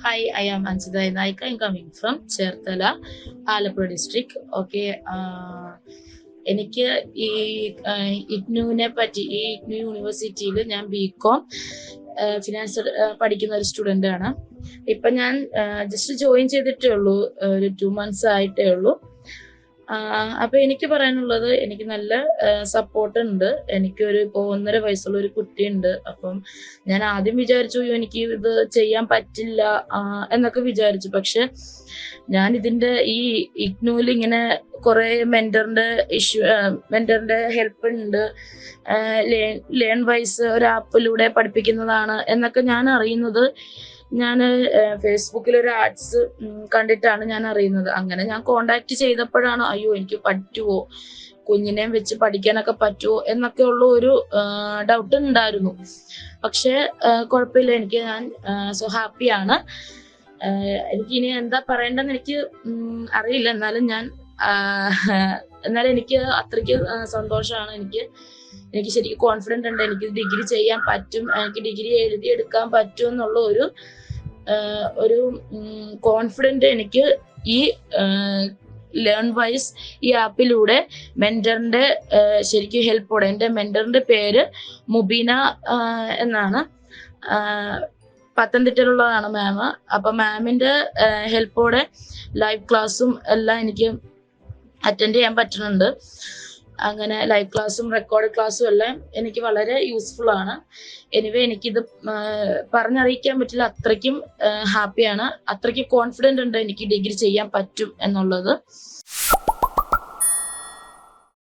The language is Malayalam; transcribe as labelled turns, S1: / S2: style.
S1: Hi, I am Anjitha Naika. I coming from Cherthala Alappuzha district okay എനിക്ക് ഈ ഇഗ്നുവിനെ പറ്റി ഈ ഇഗ്നു യൂണിവേഴ്സിറ്റിയിൽ ഞാൻ ബി കോം ഫിനാൻസ് പഠിക്കുന്ന ഒരു സ്റ്റുഡന്റ് ആണ് ഇപ്പം ഞാൻ ജസ്റ്റ് ജോയിൻ ചെയ്തിട്ടേ ഉള്ളൂ ഒരു ടു മന്ത്സ് ആയിട്ടേ ഉള്ളൂ അപ്പൊ എനിക്ക് പറയാനുള്ളത് എനിക്ക് നല്ല സപ്പോർട്ട് ഉണ്ട്. എനിക്കൊരു ഇപ്പോൾ ഒന്നര വയസ്സുള്ള ഒരു കുട്ടിയുണ്ട്. അപ്പം ഞാൻ ആദ്യം വിചാരിച്ചു "അയ്യോ, എനിക്ക് ഇത് ചെയ്യാൻ പറ്റില്ല എന്നൊക്കെ വിചാരിച്ചു. പക്ഷെ ഞാൻ ഇതിന്റെ ഈ ഇഗ്നൂൽ ഇങ്ങനെ കുറെ മെന്ററിന്റെ ഇഷ്യൂ മെന്ററിന്റെ ഹെൽപ്പ് ഉണ്ട്. ലേൺ വൈസ് ഒരു ആപ്പിലൂടെ പഠിപ്പിക്കുന്നതാണ് എന്നൊക്കെ ഞാൻ അറിയുന്നത്. ഞാൻ ഫേസ്ബുക്കിൽ ഒരു ആർട്സ് കണ്ടിട്ടാണ് ഞാൻ അറിയുന്നത്. അങ്ങനെ ഞാൻ കോണ്ടാക്ട് ചെയ്തപ്പോഴാണ് അയ്യോ എനിക്ക് പറ്റുമോ കുഞ്ഞിനെയും വെച്ച് പഠിക്കാനൊക്കെ പറ്റുമോ എന്നൊക്കെ ഉള്ള ഒരു ഡൗട്ട് ഉണ്ടായിരുന്നു. പക്ഷെ കുഴപ്പമില്ല. എനിക്ക് ഞാൻ സോ ഹാപ്പിയാണ് എനിക്ക് ഇനി എന്താ പറയേണ്ടതെന്ന് എനിക്ക് അറിയില്ല. എന്നാലും ഞാൻ എന്നാലും എനിക്ക് അത്രയ്ക്ക് സന്തോഷമാണ്. എനിക്ക് എനിക്ക് ശരിക്കും കോൺഫിഡന്റ് ഉണ്ട്. എനിക്ക് ഡിഗ്രി ചെയ്യാൻ പറ്റും. എനിക്ക് ഡിഗ്രി എഴുതി എടുക്കാൻ പറ്റും എന്നുള്ള ഒരു ഒരു കോൺഫിഡന്റ് എനിക്ക് ഈ ലേൺ വൈസ് ഈ ആപ്പിലൂടെ മെന്ററിന്റെ ശരിക്കും ഹെൽപ്പോടെ എന്റെ മെന്ററിന്റെ പേര് മുബീന എന്നാണ്. പത്തനംതിട്ടയിലുള്ളതാണ് മാം അപ്പം മാമിന്റെ ഹെൽപ്പോടെ ലൈവ് ക്ലാസ്സും എല്ലാം എനിക്ക് അറ്റൻഡ് ചെയ്യാൻ പറ്റുന്നുണ്ട്. അങ്ങനെ ലൈവ് ക്ലാസ്സും റെക്കോർഡ് ക്ലാസ്സും എല്ലാം എനിക്ക് വളരെ യൂസ്ഫുൾ ആണ്. എനിവേ എനിക്കിത് പറഞ്ഞറിയിക്കാൻ പറ്റില്ല അത്രയ്ക്കും ഹാപ്പിയാണ് അത്രയ്ക്ക് കോൺഫിഡന്റ് ഉണ്ട് എനിക്ക് ഡിഗ്രി ചെയ്യാൻ പറ്റും എന്നുള്ളത്.